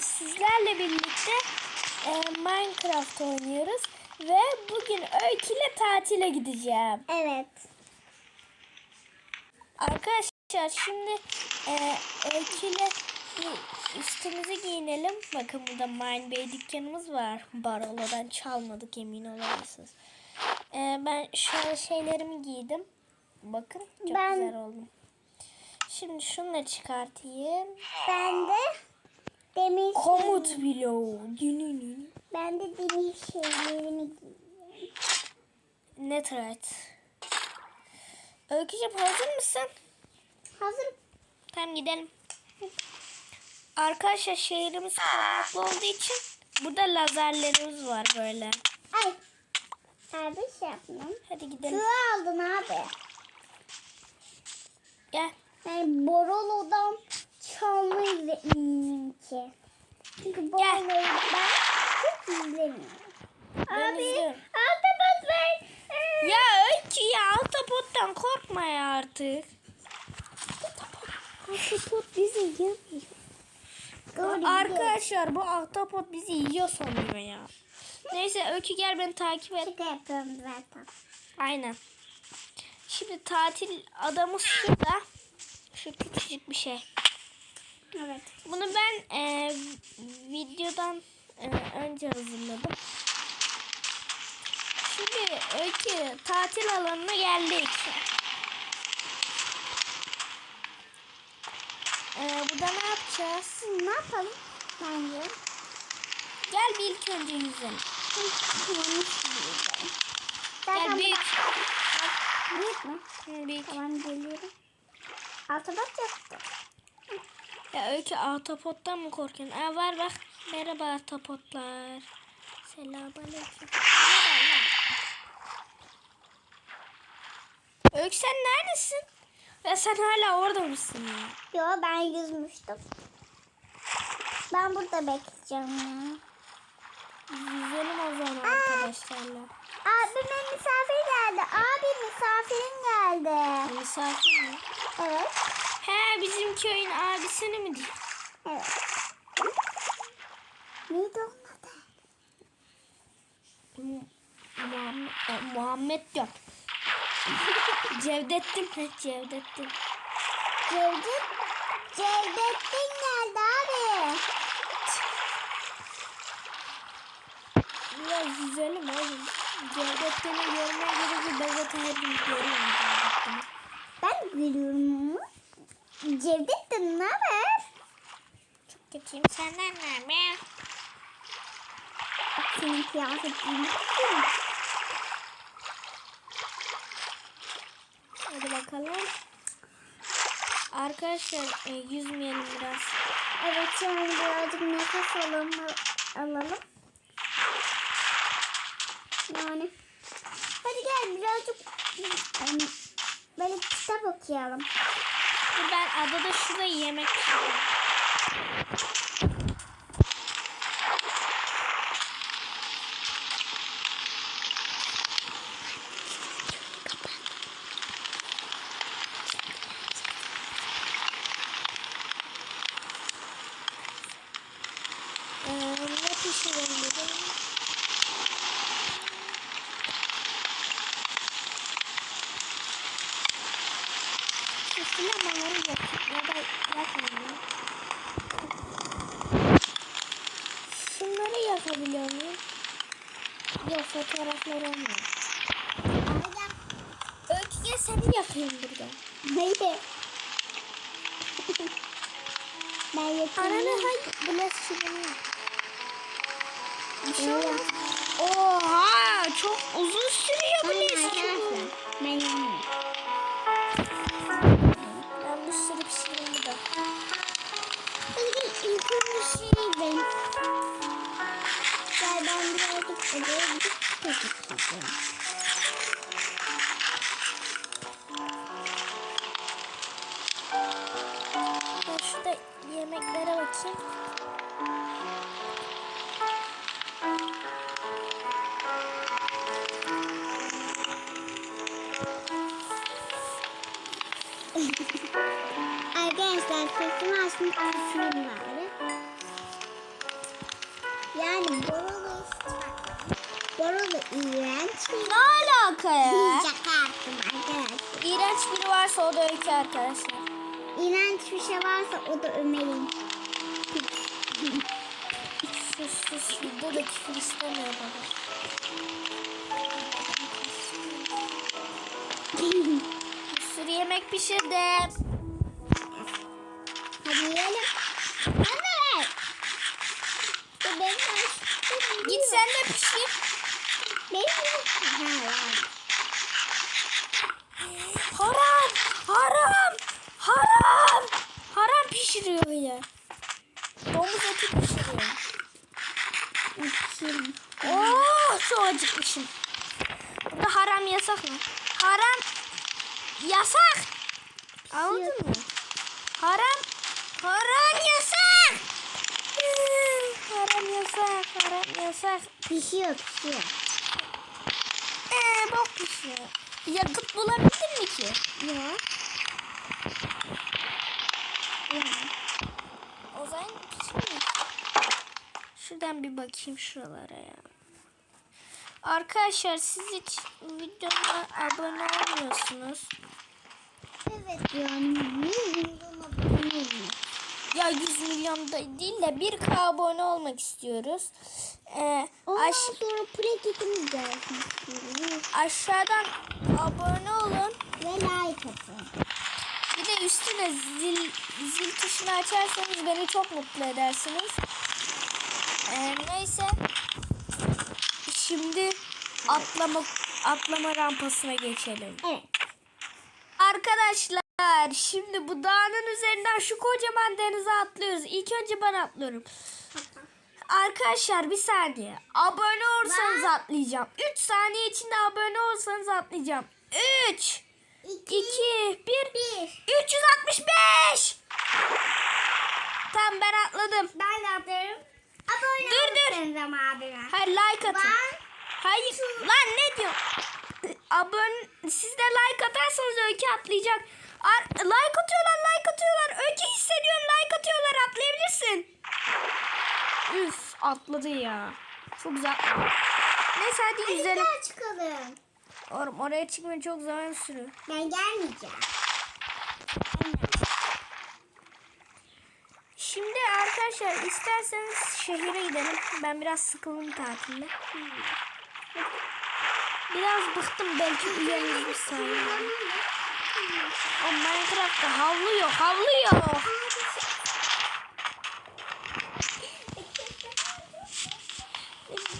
sizlerle birlikte e, Minecraft oynuyoruz ve bugün Öykü ile tatile gideceğim. Evet. Arkadaşlar şimdi e, Öykü ile üstümüzü giyinelim. Bakın burada Mine Bey dükkanımız var. Barolo'dan çalmadık emin olabilirsiniz. E, ben şöyle şeylerimi giydim. Bakın çok Ben- güzel oldum. Şimdi şunu da çıkartayım. Ben de demir Komut şey- bloğu. Ben de demir şeylerimi giyeyim. Netherite. Öykücüğüm hazır mısın? Hazır. Tamam gidelim. Arkadaşlar şehrimiz korunaklı olduğu için burada lazerlerimiz var böyle. Ay. Abi şey yapmam. Hadi gidelim. Sığ aldın abi. Gel. Yani Borolo'dan çalmayı iyiyim ki. Çünkü Borolo'yu ben çok izlemiyorum. Ben abi izliyorum. Ahtapot ver. Ee, Ya Öykü ya Altapot'tan korkma ya artık. Ahtapot bizi yemiyor. Doğru Arkadaşlar bu Ahtapot bizi yiyor sanıyor ya. Neyse Öykü gel beni takip et. Şaka yapıyorum zaten. Aynen. Şimdi tatil adamı şurada. Şu küçücük bir şey. Evet. Bunu ben e, videodan e, önce hazırladım. Şimdi Öykü tatil alanına geldik. E, burada ne yapacağız? Ne yapalım? Bence. Gel bir ilk önce yüzelim. Gel büyük. Büyük mü? Büyük. Tamam geliyorum. Ahtapot yaptı. Ya Öykü ahtapottan mı korkuyorsun? Aa, var bak. Merhaba ahtapotlar. Selamünaleyküm. Öykü sen neredesin? Ya sen hala orada mısın ya? Yo ben yüzmüştüm. Ben burada bekleyeceğim ya. Yüzelim o zaman arkadaşlarla. Abime misafir geldi. Abi misafirin geldi. Misafir mi? Evet. Bizim köyün abisini mi diyor? Evet. Neydi onun Muhammed, e, Muhammed yok. Cevdettin. Cevdettin. Cevdet. Cevdettin geldi abi. Biraz yüzelim oğlum. Cevdettin'i görmeye gelince zaten hepimiz görüyorum Cevdettin'i. Ben gülüyorum. Cevdettin ne haber? Çok kötüyüm. Senden ne haber? Bak senin kıyafetini. Hadi bakalım. Arkadaşlar e, yüzmeyelim biraz. Evet yani birazcık nefes alalım. alalım. Yani. Hadi gel birazcık böyle kitap okuyalım. Ben adada şurada yemek pişiriyorum. Ee, ne pişirebilirim? Şu lamaları yak ya da yakmayayım. Şunları yakabiliyor muyum? Yok fotoğraflar olmuyor. Öykü yakayım burada. Haydi. ben Ananı yakınım. hay. Biraz şunu. Bir şey olmaz. Oha çok uzun sürüyor bu ne? Ben yanıyorum. Ben bir sürü pişireyim burada. Hadi ilk önce şey ben. Gel ben birazcık odaya gidip kitap okuyacağım. Yemeklere bakayım. Arkadaşlar sesimi açmak istiyorum bari. Borolu Borolu iğrenç. Ne alaka ya? Şaka yaptım arkadaşlar. İğrenç biri varsa o da öykü arkadaşlar. İğrenç bir şey varsa o da Ömer'in. Sus sus burada da küfür istemiyor baba. Bir sürü yemek pişirdim. Hadi yiyelim. Anne. Bu benim. Git sen de pişir. Benim Ha, var. Haram! Haram! Haram! Haram pişiriyor ya. Domuz eti pişiriyor. İçim. Oo, çok acıkmışım. Burada haram yasak mı? Haram yasak. Anladın mı? Haram haram yasak. Haram yasak, haram yasak. Pişiyor pişiyor. Ee, bok pişiyor. Yakıt bulabildin mi ki? Ya. O zaman pişmiyor. Şuradan bir bakayım şuralara ya. Arkadaşlar siz hiç videoma abone olmuyorsunuz. Evet yani 100 milyon abone olmuş. Ya 100 milyon da değil de 1K abone olmak istiyoruz. Ee, Ondan aş- sonra pratikimiz gelsin istiyoruz. aşağıdan abone olun. Ve like atın. Bir de üstüne zil, zil tuşunu açarsanız beni çok mutlu edersiniz. Ee, neyse. Şimdi atlama atlama rampasına geçelim. Evet. Arkadaşlar şimdi bu dağın üzerinden şu kocaman denize atlıyoruz. İlk önce ben atlıyorum. Arkadaşlar bir saniye. Abone olursanız Ben- atlayacağım. 3 saniye içinde abone olursanız atlayacağım. 3 İki. 2 1 Bir. 365 Tamam ben atladım. Ben de atıyorum. Abone Dur, dur. olursanız ama abime. Hayır like atın. Ben Hayır lan ne diyor? Abone siz de like atarsanız Öykü atlayacak. Ar- like atıyorlar like atıyorlar. Öykü hissediyorum like atıyorlar atlayabilirsin. Üf atladı ya. Çok güzel. Neyse hadi yüzelim. Güzel çıkalım. Oğlum oraya çıkmaya çok zaman sürüyor. Ben gelmeyeceğim. Şimdi arkadaşlar isterseniz şehire gidelim. Ben biraz sıkıldım tatilde. Biraz bıktım belki uyuyoruz bir saniye. O Minecraft'ta havlıyor, havlıyor.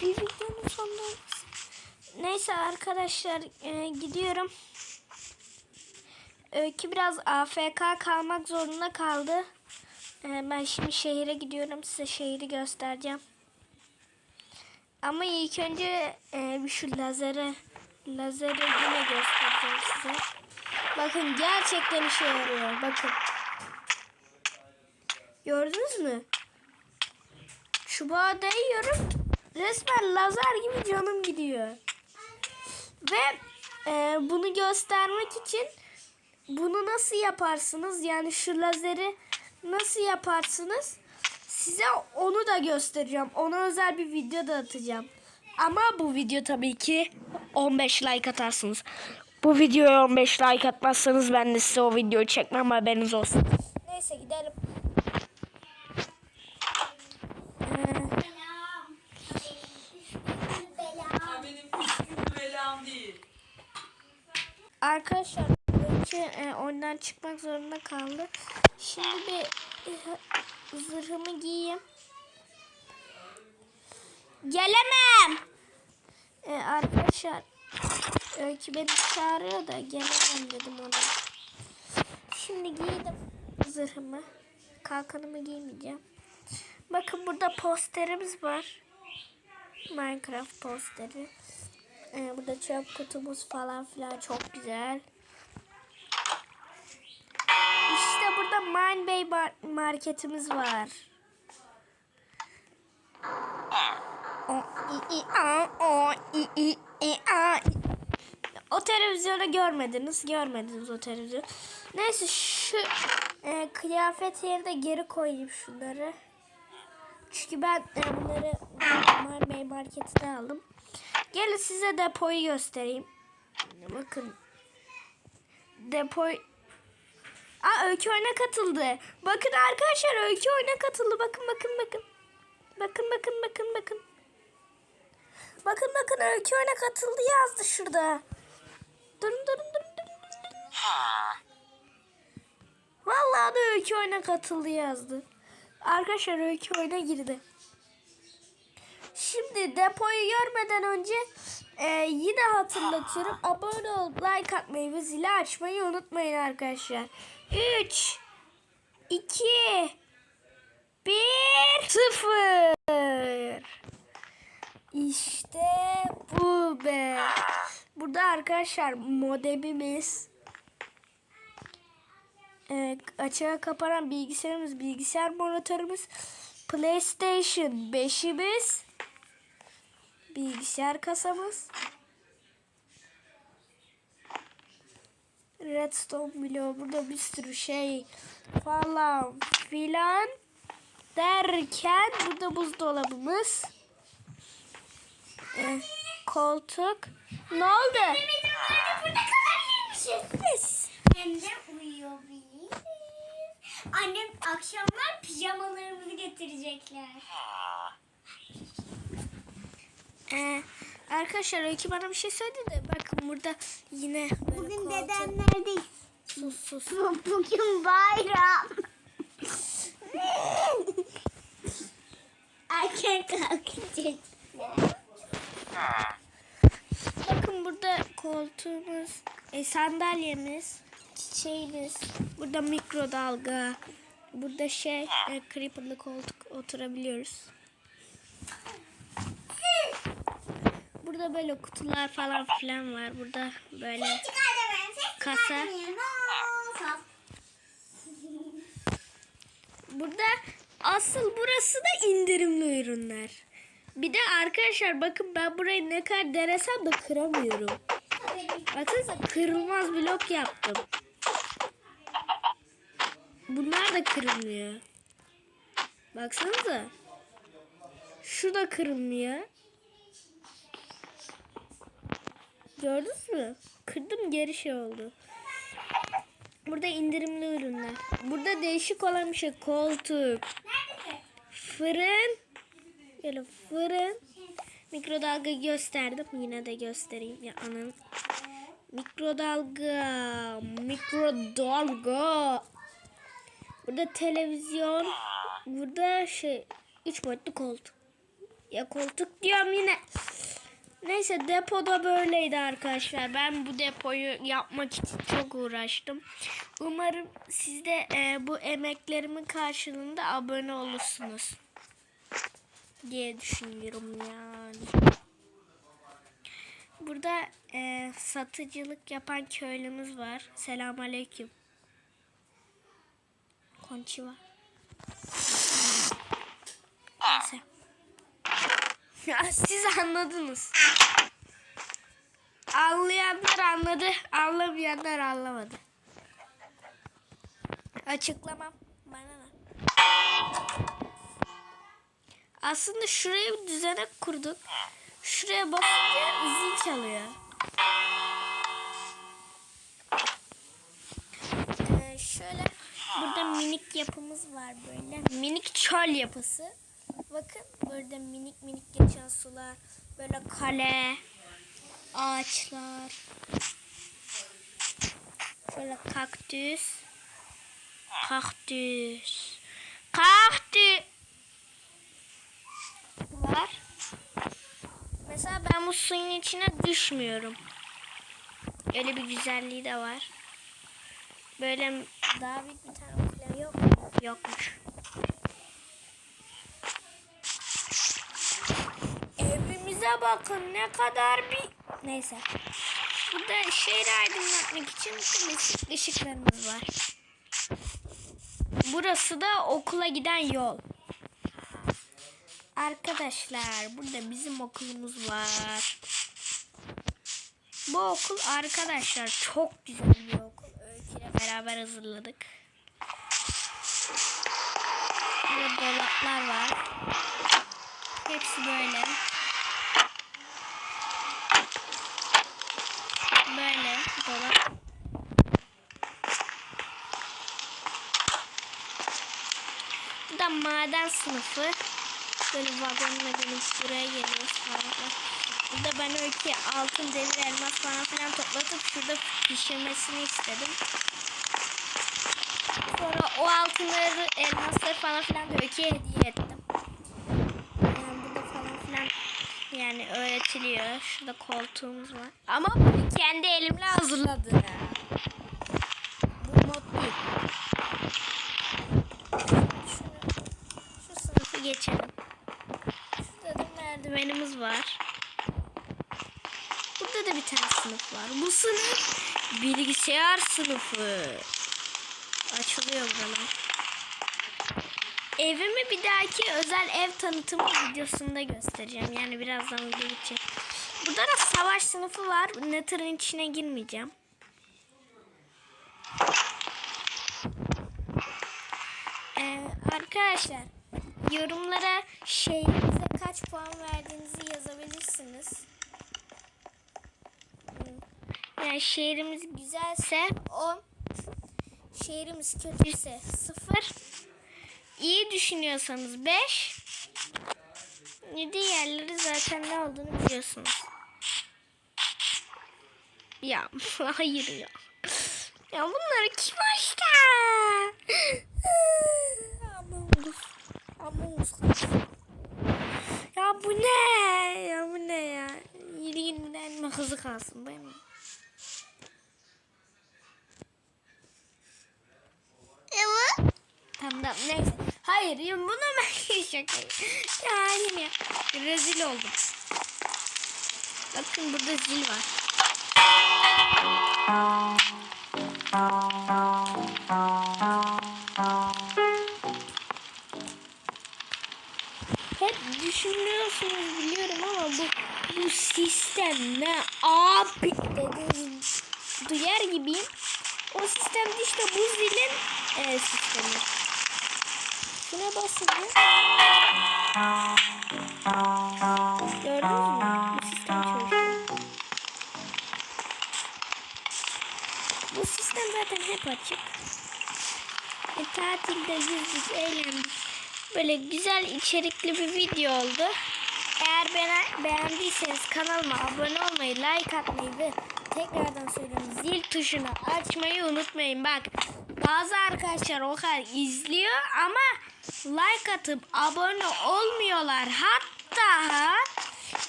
Bir videonun sonunda Neyse arkadaşlar e, gidiyorum. Öykü biraz AFK kalmak zorunda kaldı. E, ben şimdi şehire gidiyorum. Size şehri göstereceğim. Ama ilk önce e, şu lazeri lazeri yine göstereceğim size. Bakın gerçekten işe yarıyor. Bakın. Gördünüz mü? Çubuğa değiyorum. Resmen lazer gibi canım gidiyor. Ve e, bunu göstermek için bunu nasıl yaparsınız? Yani şu lazeri nasıl yaparsınız? Size onu da göstereceğim. Ona özel bir video da atacağım. Ama bu video tabii ki 15 like atarsınız. Bu videoya 15 like atmazsanız ben de size o videoyu çekmem haberiniz olsun. Neyse gidelim. Arkadaşlar e, oyundan çıkmak zorunda kaldı. Şimdi bir zırhımı giyeyim. Gelemem. E, arkadaşlar Öykü beni çağırıyor da gelemem dedim ona. Şimdi giydim zırhımı. Kalkanımı giymeyeceğim. Bakın burada posterimiz var. Minecraft posteri. Ee, burada çöp kutumuz falan filan çok güzel. Burada Mine Bay marketimiz var. O, televizyonu görmediniz. Görmediniz o televizyonu. Neyse şu e, kıyafet yerine geri koyayım şunları. Çünkü ben e, bunları Marmara Market'te aldım. Gelin size depoyu göstereyim. Bakın. Depoy... Aa Öykü oyuna katıldı. Bakın arkadaşlar Öykü oyuna katıldı. Bakın bakın bakın. Bakın bakın bakın bakın. Bakın bakın Öykü oyuna katıldı yazdı şurada. Durun durun durun durun. durun. Vallahi da Öykü oyuna katıldı yazdı. Arkadaşlar Öykü oyuna girdi. Şimdi depoyu görmeden önce e, yine hatırlatıyorum. Abone olup like atmayı ve zili açmayı unutmayın arkadaşlar. 3 2 1 0 İşte bu be. Burada arkadaşlar modemimiz e, açığa kapanan bilgisayarımız, bilgisayar monitörümüz, PlayStation 5'imiz, bilgisayar kasamız, Redstone bloğu, burada bir sürü şey falan filan derken burada buzdolabımız, e, koltuk. Ne oldu? Burada kalabilirmişiz. Hem de uyuyabiliriz. Annem akşamlar pijamalarımızı getirecekler. Ee, arkadaşlar Öykü bana bir şey söyledi de bakın burada yine Bugün koltuk- dedem neredeyiz? sus sus. Bugün bayram. Erken kalkacağız. Bakın burada koltuğumuz, e, sandalyemiz, çiçeğimiz, burada mikrodalga, burada şey e, creeper'lı koltuk oturabiliyoruz. Burada böyle kutular falan filan var. Burada böyle Kasa. Burada asıl burası da indirimli ürünler. Bir de arkadaşlar bakın ben burayı ne kadar denesem de kıramıyorum. Baksanıza kırılmaz blok yaptım. Bunlar da kırılmıyor. Baksanıza. Şu da kırılmıyor. Gördünüz mü? Kırdım geri şey oldu. Burada indirimli ürünler. Burada değişik olan bir şey. Koltuk. Fırın. Böyle fırın. Mikrodalga gösterdim. Yine de göstereyim. Ya anam. Mikrodalga. Mikrodalga. Burada televizyon. Burada şey. Üç boyutlu koltuk. Ya koltuk diyorum yine. Neyse depoda böyleydi arkadaşlar. Ben bu depoyu yapmak için çok uğraştım. Umarım siz de e, bu emeklerimin karşılığında abone olursunuz. Diye düşünüyorum yani. Burada e, satıcılık yapan köylümüz var. Selamünaleyküm. Konnichiwa. Neyse. Siz anladınız. Anlayanlar anladı, anlamayanlar anlamadı. Açıklamam. Bana ne? Aslında şuraya bir düzenek kurduk. Şuraya basınca zil çalıyor. Ee, şöyle burada minik yapımız var böyle. Minik çöl yapısı. Bakın burada minik minik geçen sular. Böyle kale, ağaçlar. Şöyle kaktüs. Kaktüs. Kaktüs. Var. Mesela ben bu suyun içine düşmüyorum. Öyle bir güzelliği de var. Böyle daha büyük bir tane kule yok mu? Yokmuş. Bakın ne kadar bir... Neyse. Burada şehri aydınlatmak için ışıklarımız var. Burası da okula giden yol. Arkadaşlar burada bizim okulumuz var. Bu okul arkadaşlar çok güzel bir okul. Öyküyle beraber hazırladık. Burada dolaplar var. Böyle. Böyle dolap. Bu da maden sınıfı. Böyle vagonla gelip buraya geliyoruz falan. Burada ben öyle altın, demir, elmas falan filan toplatıp şurada pişirmesini istedim. Sonra o altınları, elmasları falan filan da öyküye hediye ettim. Yani burada falan filan yani öğretiliyor. Şurada koltuğumuz var. Ama bunu kendi elimle hazırladım. Bu mod değil. Şunu, şu sınıfı geçelim. Şurada da merdivenimiz var. Burada da bir tane sınıf var. Bu sınıf bilgisayar sınıfı. Açılıyor buralar. Evimi bir dahaki özel ev tanıtımı videosunda göstereceğim. Yani birazdan video bitecek. Burada da savaş sınıfı var. Nether'ın içine girmeyeceğim. Ee, arkadaşlar yorumlara şehrinize kaç puan verdiğinizi yazabilirsiniz. Yani şehrimiz güzelse 10, şehrimiz kötüyse 0, iyi düşünüyorsanız 5, diğerleri zaten ne olduğunu biliyorsunuz. Ya hayır ya. Ya bunları kim açtı? Among Us. Ya bu ne? Ya bu ne ya? Yedi günden hızı kalsın değil mi? Evet. Tamam neyse. Hayır ya bunu ben şaka. Ya halim ya. Rezil oldum. Bakın burada zil var. Hep düşünüyorsunuz biliyorum ama bu bu sistem ne abi dediğiniz duyar gibiyim. O sistem de işte bu zilin e, sistemi. Şuna basın. Gördünüz mü? Bu sistem çalışıyor. Bu sistem zaten hep açık. E, tatilde yüzdük, eğlendik. Böyle güzel içerikli bir video oldu. Eğer beni beğendiyseniz kanalıma abone olmayı, like atmayı ve tekrardan söylüyorum zil tuşunu açmayı unutmayın. Bak bazı arkadaşlar o kadar izliyor ama like atıp abone olmuyorlar. Hatta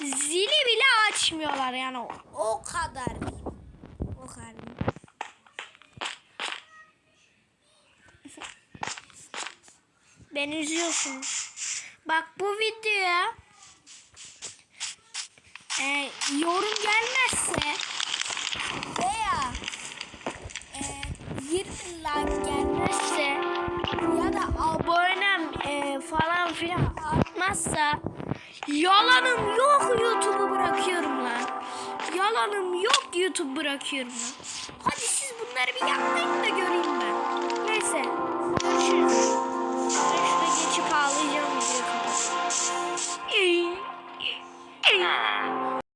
zili bile açmıyorlar yani o, kadar diyeyim. O kadar. Beni üzüyorsunuz. Bak bu videoya e, yorum gelmezse veya e, 20 like gelmezse ya da abonem falan filan artmazsa yalanım yok YouTube'u bırakıyorum lan. Yalanım yok YouTube bırakıyorum lan. Hadi siz bunları bir yapmayın da göreyim ben. Neyse. Görüşürüz. Ben şuraya geçip ağlayacağım. videoyu kapat.